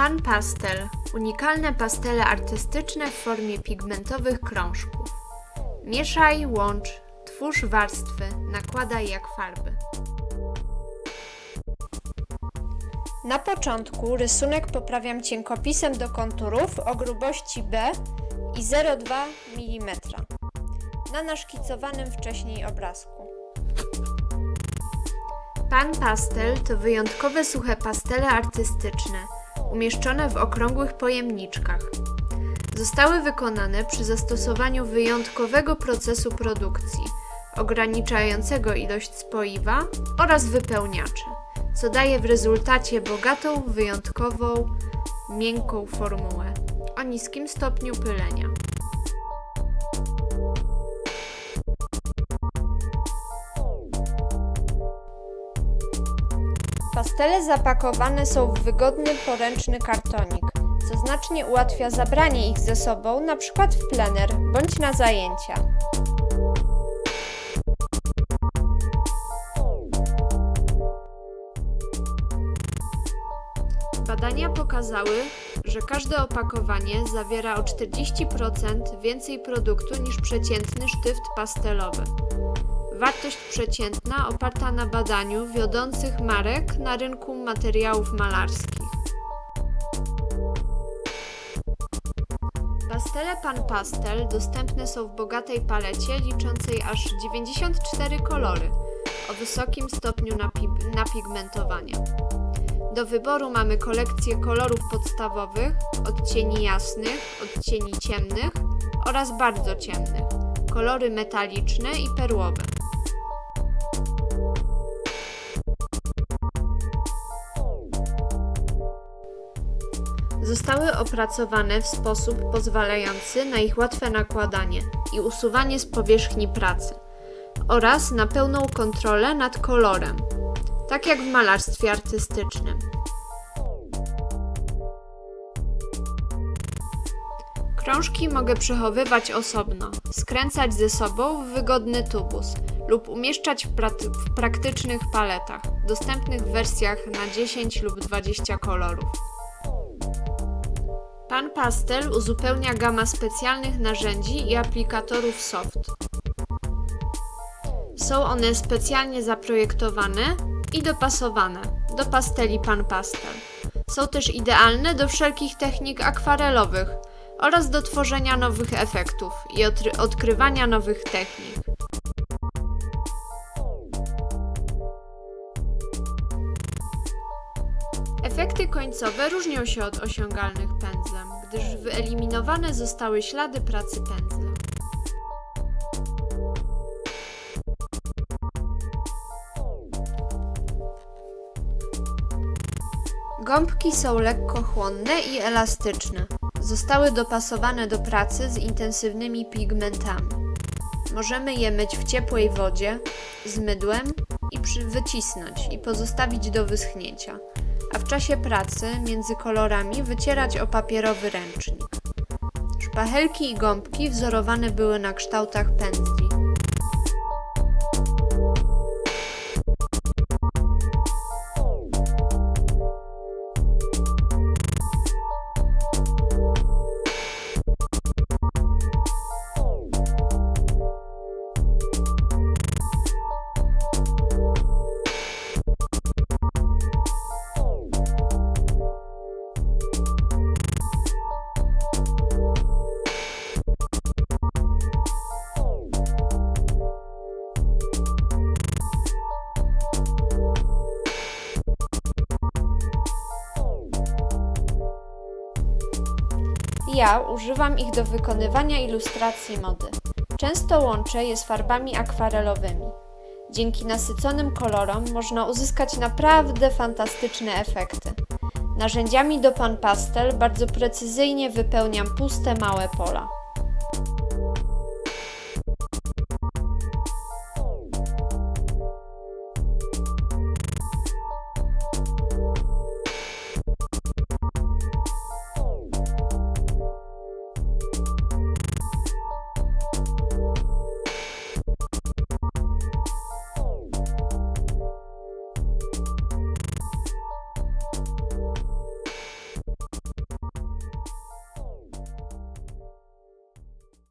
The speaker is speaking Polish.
Pan Pastel. Unikalne pastele artystyczne w formie pigmentowych krążków. Mieszaj, łącz, twórz warstwy, nakładaj jak farby. Na początku rysunek poprawiam cienkopisem do konturów o grubości B i 0,2 mm na naszkicowanym wcześniej obrazku. Pan Pastel to wyjątkowe suche pastele artystyczne, umieszczone w okrągłych pojemniczkach. Zostały wykonane przy zastosowaniu wyjątkowego procesu produkcji, ograniczającego ilość spoiwa oraz wypełniaczy, co daje w rezultacie bogatą, wyjątkową, miękką formułę o niskim stopniu pylenia. Pastele zapakowane są w wygodny, poręczny kartonik, co znacznie ułatwia zabranie ich ze sobą przykład w plener bądź na zajęcia. Badania pokazały, że każde opakowanie zawiera o 40% więcej produktu niż przeciętny sztyft pastelowy. Wartość przeciętna oparta na badaniu wiodących marek na rynku materiałów malarskich. Pastele Pan Pastel dostępne są w bogatej palecie liczącej aż 94 kolory o wysokim stopniu napi- napigmentowania. Do wyboru mamy kolekcję kolorów podstawowych, odcieni jasnych, odcieni ciemnych oraz bardzo ciemnych, kolory metaliczne i perłowe. Zostały opracowane w sposób pozwalający na ich łatwe nakładanie i usuwanie z powierzchni pracy oraz na pełną kontrolę nad kolorem, tak jak w malarstwie artystycznym. Krążki mogę przechowywać osobno, skręcać ze sobą w wygodny tubus lub umieszczać w, w praktycznych paletach, dostępnych w wersjach na 10 lub 20 kolorów. Pan Pastel uzupełnia gama specjalnych narzędzi i aplikatorów soft. Są one specjalnie zaprojektowane i dopasowane do pasteli Pan Pastel. Są też idealne do wszelkich technik akwarelowych oraz do tworzenia nowych efektów i odkry- odkrywania nowych technik. Efekty końcowe różnią się od osiągalnych pędzlem, gdyż wyeliminowane zostały ślady pracy pędzla. Gąbki są lekko chłonne i elastyczne. Zostały dopasowane do pracy z intensywnymi pigmentami. Możemy je myć w ciepłej wodzie z mydłem i wycisnąć i pozostawić do wyschnięcia, a w czasie pracy między kolorami wycierać o papierowy ręcznik. Szpachelki i gąbki wzorowane były na kształtach pędzli. Ja używam ich do wykonywania ilustracji mody. Często łączę je z farbami akwarelowymi. Dzięki nasyconym kolorom można uzyskać naprawdę fantastyczne efekty. Narzędziami do pan pastel bardzo precyzyjnie wypełniam puste małe pola.